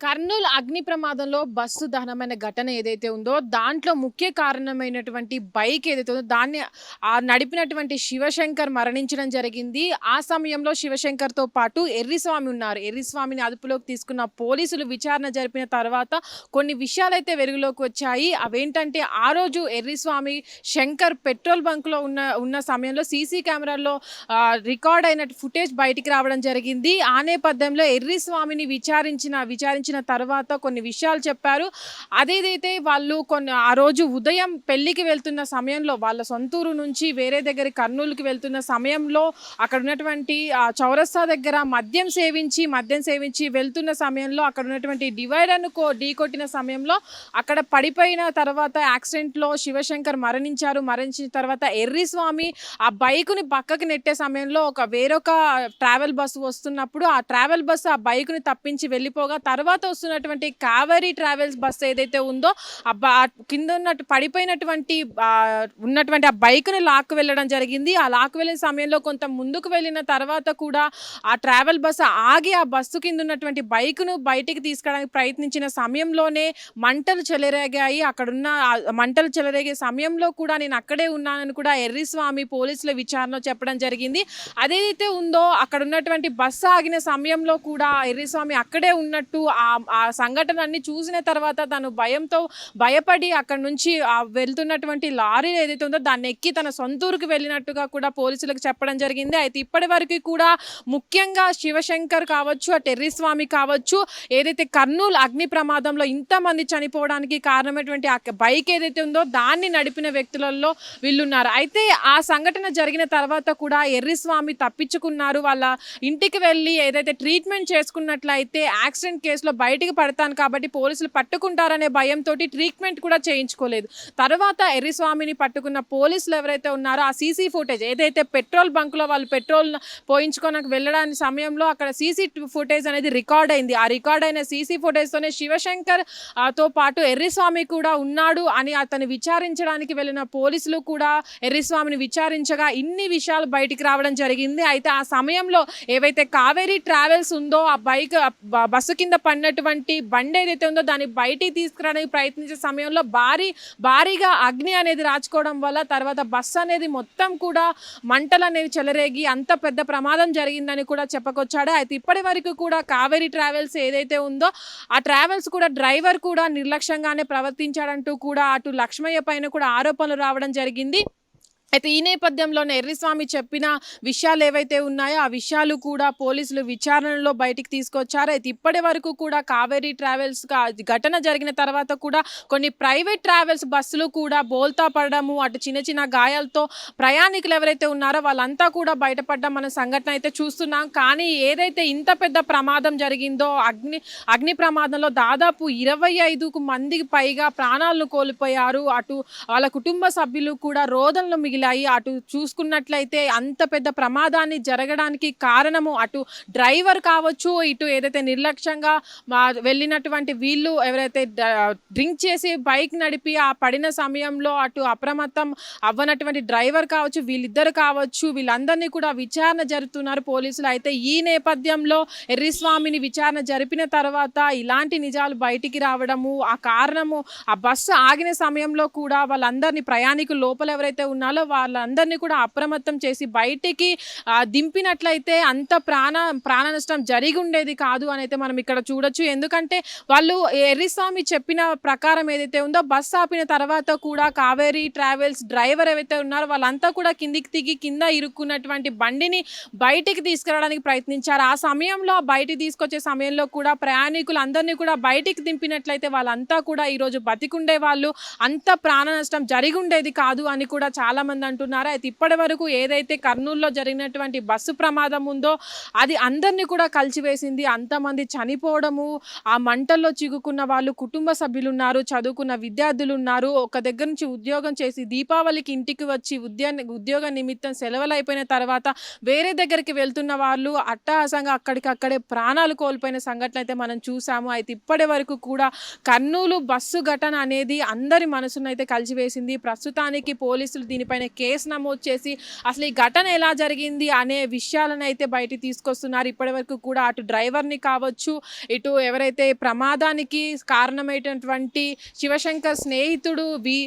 కర్నూలు అగ్ని ప్రమాదంలో బస్సు దహనమైన ఘటన ఏదైతే ఉందో దాంట్లో ముఖ్య కారణమైనటువంటి బైక్ ఏదైతే ఉందో దాన్ని ఆ నడిపినటువంటి శివశంకర్ మరణించడం జరిగింది. ఆ సమయంలో శివశంకర్తో పాటు ఎర్రిస్వామి ఉన్నారు. ఎర్రిస్వామిని అదుపులోకి తీసుకున్న పోలీసులు విచారణ జరిపిన తర్వాత కొన్ని విషయాలైతే వెలుగులోకి వచ్చాయి. అవేంటంటే ఆ రోజు ఎర్రిస్వామి శంకర్ పెట్రోల్ బంక్లో ఉన్న ఉన్న సమయంలో సీసీ కెమెరాల్లో రికార్డ్ అయిన ఫుటేజ్ బయటికి రావడం జరిగింది. ఆ నేపథ్యంలో ఎర్రిస్వామిని విచారించిన విచారించిన తర్వాత కొన్ని విషయాలు చెప్పారు. అదేదైతే వాళ్ళు కొన్ని ఆ రోజు ఉదయం పెళ్ళికి వెళ్తున్న సమయంలో వాళ్ళ సొంతూరు నుంచి వేరే దగ్గర కర్నూలుకి వెళ్తున్న సమయంలో అక్కడ ఉన్నటువంటి చౌరస్తా దగ్గర మద్యం సేవించి మద్యం సేవించి వెళ్తున్న సమయంలో అక్కడ ఉన్నటువంటి డివైడర్ను కో ఢీ కొట్టిన సమయంలో అక్కడ పడిపోయిన తర్వాత యాక్సిడెంట్లో శివశంకర్ మరణించారు. మరణించిన తర్వాత ఎర్రిస్వామి ఆ బైకుని పక్కకి నెట్టే సమయంలో ఒక వేరొక ట్రావెల్ బస్సు వస్తున్నప్పుడు ఆ ట్రావెల్ బస్సు ఆ బైకుని తప్పించి వెళ్ళిపోగా తర్వాత వస్తున్నటువంటి కావేరీ ట్రావెల్స్ బస్సు ఏదైతే ఉందో ఆ కింద ఉన్నట్టు పడిపోయినటువంటి ఉన్నటువంటి ఆ బైక్ను లాక్కు వెళ్ళడం జరిగింది. ఆ లాక్కు వెళ్ళిన సమయంలో కొంత ముందుకు వెళ్ళిన తర్వాత కూడా ఆ ట్రావెల్ బస్సు ఆగి ఆ బస్సు కింద ఉన్నటువంటి బైక్ను బయటికి తీసుకురావడానికి ప్రయత్నించిన సమయంలోనే మంటలు చెలరేగాయి. అక్కడున్న మంటలు చెలరేగే సమయంలో కూడా నేను అక్కడే ఉన్నానని కూడా ఎర్రిస్వామి పోలీసుల విచారణలో చెప్పడం జరిగింది. అదేదైతే ఉందో అక్కడ ఉన్నటువంటి బస్సు ఆగిన సమయంలో కూడా ఎర్రిస్వామి అక్కడే ఉన్నట్టు ఆ ఆ సంఘటన అన్ని చూసిన తర్వాత తను భయంతో భయపడి అక్కడ నుంచి ఆ వెళ్తున్నటువంటి లారీ ఏదైతే ఉందో దాన్ని ఎక్కి తన సొంతూరుకు వెళ్ళినట్టుగా కూడా పోలీసులకు చెప్పడం జరిగింది. అయితే ఇప్పటి వరకు కూడా ముఖ్యంగా శివశంకర్ కావచ్చు ఆ టెర్రీస్వామి కావచ్చు ఏదైతే కర్నూలు అగ్ని ప్రమాదంలో ఇంతమంది చనిపోవడానికి కారణమైనటువంటి ఆ బైక్ ఏదైతే ఉందో దాన్ని నడిపిన వ్యక్తులలో వీళ్ళున్నారు. అయితే ఆ సంఘటన జరిగిన తర్వాత కూడా ఎర్రిస్వామి తప్పించుకున్నారు. వాళ్ళ ఇంటికి వెళ్ళి ఏదైతే ట్రీట్మెంట్ చేసుకున్నట్లయితే యాక్సిడెంట్ కేసులో బయటికి పడతాను కాబట్టి పోలీసులు పట్టుకుంటారనే భయంతో ట్రీట్మెంట్ కూడా చేయించుకోలేదు. తర్వాత ఎర్రిస్వామిని పట్టుకున్న పోలీసులు ఎవరైతే ఉన్నారో ఆ సీసీ ఫుటేజ్ ఏదైతే పెట్రోల్ బంక్లో వాళ్ళు పెట్రోల్ పోయించుకోనకు వెళ్ళడానికి సమయంలో అక్కడ సీసీ ఫుటేజ్ అనేది రికార్డ్ అయింది. ఆ రికార్డ్ అయిన సీసీ ఫుటేజ్తోనే శివశంకర్ ఆ, తో పాటు ఎర్రిస్వామి కూడా ఉన్నాడు అని అతను విచారించడానికి వెళ్ళిన పోలీసులు కూడా ఎర్రిస్వామిని విచారించగా ఇన్ని విషయాలు బయటికి రావడం జరిగింది. అయితే ఆ సమయంలో ఏవైతే కావేరీ ట్రావెల్స్ ఉందో ఆ బైక్ బస్సు కింద అన్నటువంటి బండి ఏదైతే ఉందో దాన్ని బయటికి తీసుకురావడానికి ప్రయత్నించే సమయంలో భారీ భారీగా అగ్ని అనేది రాచుకోవడం వల్ల తర్వాత బస్సు అనేది మొత్తం కూడా మంటలు అనేవి చెలరేగి అంత పెద్ద ప్రమాదం జరిగిందని కూడా చెప్పుకొచ్చాడు. అయితే ఇప్పటి వరకు కూడా కావేరీ ట్రావెల్స్ ఏదైతే ఉందో ఆ ట్రావెల్స్ కూడా డ్రైవర్ కూడా నిర్లక్ష్యంగానే ప్రవర్తించాడంటూ కూడా అటు లక్ష్మయ్య పైన కూడా ఆరోపణలు రావడం జరిగింది. అయితే ఈ నేపథ్యంలోనే ఎర్రిస్వామి చెప్పిన విషయాలు ఏవైతే ఉన్నాయో ఆ విషయాలు కూడా పోలీసులు విచారణలో బయటికి తీసుకొచ్చారు. అయితే ఇప్పటి వరకు కూడా కావేరీ ట్రావెల్స్ ఘటన జరిగిన తర్వాత కూడా కొన్ని ప్రైవేట్ ట్రావెల్స్ బస్సులు కూడా బోల్తా పడడము అటు చిన్న చిన్న గాయాలతో ప్రయాణికులు ఎవరైతే ఉన్నారో వాళ్ళంతా కూడా బయటపడ్డం మన సంఘటన అయితే చూస్తున్నాం. కానీ ఏదైతే ఇంత పెద్ద ప్రమాదం జరిగిందో అగ్ని అగ్ని ప్రమాదంలో దాదాపు ఇరవై ఐదుకు మందికి పైగా ప్రాణాలను కోల్పోయారు. అటు వాళ్ళ కుటుంబ సభ్యులు కూడా రోదనలు అయ్యి అటు చూసుకున్నట్లయితే అంత పెద్ద ప్రమాదాన్ని జరగడానికి కారణము అటు డ్రైవర్ కావచ్చు ఇటు ఏదైతే నిర్లక్ష్యంగా మా వెళ్ళినటువంటి వీళ్ళు ఎవరైతే డ్రింక్ చేసి బైక్ నడిపి ఆ పడిన సమయంలో అటు అప్రమత్తం అవ్వనటువంటి డ్రైవర్ కావచ్చు వీళ్ళిద్దరు కావచ్చు వీళ్ళందరినీ కూడా విచారణ జరుపుతున్నారు పోలీసులు. అయితే ఈ నేపథ్యంలో ఎర్రిస్వామిని విచారణ జరిపిన తర్వాత ఇలాంటి నిజాలు బయటికి రావడము ఆ కారణము ఆ బస్సు ఆగిన సమయంలో కూడా వాళ్ళందరినీ ప్రయాణికులు లోపల ఎవరైతే ఉన్నారో వాళ్ళందరినీ కూడా అప్రమత్తం చేసి బయటికి దింపినట్లయితే అంత ప్రాణ ప్రాణ నష్టం జరిగి ఉండేది కాదు అని అయితే మనం ఇక్కడ చూడొచ్చు. ఎందుకంటే వాళ్ళు ఎర్రిస్వామి చెప్పిన ప్రకారం ఏదైతే ఉందో బస్ ఆపిన తర్వాత కూడా కావేరీ ట్రావెల్స్ డ్రైవర్ ఏవైతే ఉన్నారో వాళ్ళంతా కూడా కిందికి దిగి కింద ఇరుక్కున్నటువంటి బండిని బయటికి తీసుకురావడానికి ప్రయత్నించారు. ఆ సమయంలో బయటికి తీసుకొచ్చే సమయంలో కూడా ప్రయాణికులు అందరినీ కూడా బయటికి దింపినట్లయితే వాళ్ళంతా కూడా ఈరోజు బతికుండే వాళ్ళు అంత ప్రాణ నష్టం జరిగి ఉండేది కాదు అని కూడా చాలా మంది అంటున్నారు అయితే ఇప్పటి వరకు ఏదైతే కర్నూలులో జరిగినటువంటి బస్సు ప్రమాదం ఉందో అది అందరినీ కూడా కలిసివేసింది. అంతమంది చనిపోవడము ఆ మంటల్లో చిగుకున్న వాళ్ళు కుటుంబ సభ్యులు ఉన్నారు చదువుకున్న విద్యార్థులు ఉన్నారు ఒక దగ్గర నుంచి ఉద్యోగం చేసి దీపావళికి ఇంటికి వచ్చి ఉద్యా ఉద్యోగ నిమిత్తం సెలవులు అయిపోయిన తర్వాత వేరే దగ్గరికి వెళ్తున్న వాళ్ళు అట్టహాసంగా అక్కడికక్కడే ప్రాణాలు కోల్పోయిన సంఘటన అయితే మనం చూసాము. అయితే ఇప్పటి వరకు కూడా కర్నూలు బస్సు ఘటన అనేది అందరి మనసును అయితే కలిసివేసింది. ప్రస్తుతానికి పోలీసులు దీనిపైన కేసు నమోదు చేసి అసలు ఈ ఘటన ఎలా జరిగింది అనే విషయాలను అయితే బయటికి తీసుకొస్తున్నారు. ఇప్పటివరకు కూడా అటు డ్రైవర్ని కావచ్చు ఇటు ఎవరైతే ప్రమాదానికి కారణమైనటువంటి శివశంకర్ స్నేహితుడు వీ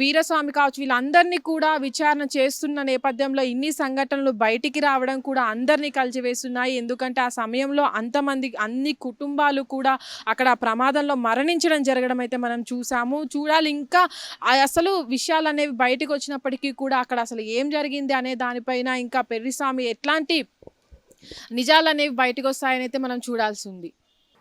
వీరస్వామి కావచ్చు వీళ్ళందరినీ కూడా విచారణ చేస్తున్న నేపథ్యంలో ఇన్ని సంఘటనలు బయటికి రావడం కూడా అందరినీ కలిసివేస్తున్నాయి. ఎందుకంటే ఆ సమయంలో అంతమంది అన్ని కుటుంబాలు కూడా అక్కడ ప్రమాదంలో మరణించడం జరగడం అయితే మనం చూసాము. చూడాలి ఇంకా ఆ అసలు విషయాలు అనేవి బయటకు వచ్చినప్పటికీ కూడా అక్కడ అసలు ఏం జరిగింది అనే దానిపైన ఇంకా పెర్రిస్వామి ఎట్లాంటి నిజాలు అనేవి బయటకు వస్తాయని అయితే మనం చూడాల్సి ఉంది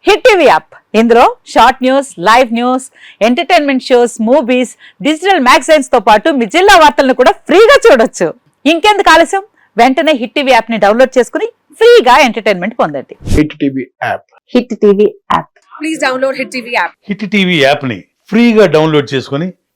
హిట్ టీవీ యాప్. ఇందులో short news live news entertainment shows movies digital మ్యాగజైన్స్తో పాటు మీ జిల్లా వార్తలను కూడా ఫ్రీగా చూడొచ్చు. ఇంకెందుకు ఆలస్యం? వెంటనే హిట్ టీవీ యాప్ని డౌన్లోడ్ చేసుకుని ఫ్రీగా ఎంటర్టైన్మెంట్ పొందండి. Hit TV app. Hit TV app. Hit TV యాప్ని ఫ్రీగా డౌన్లోడ్ చేసుకొని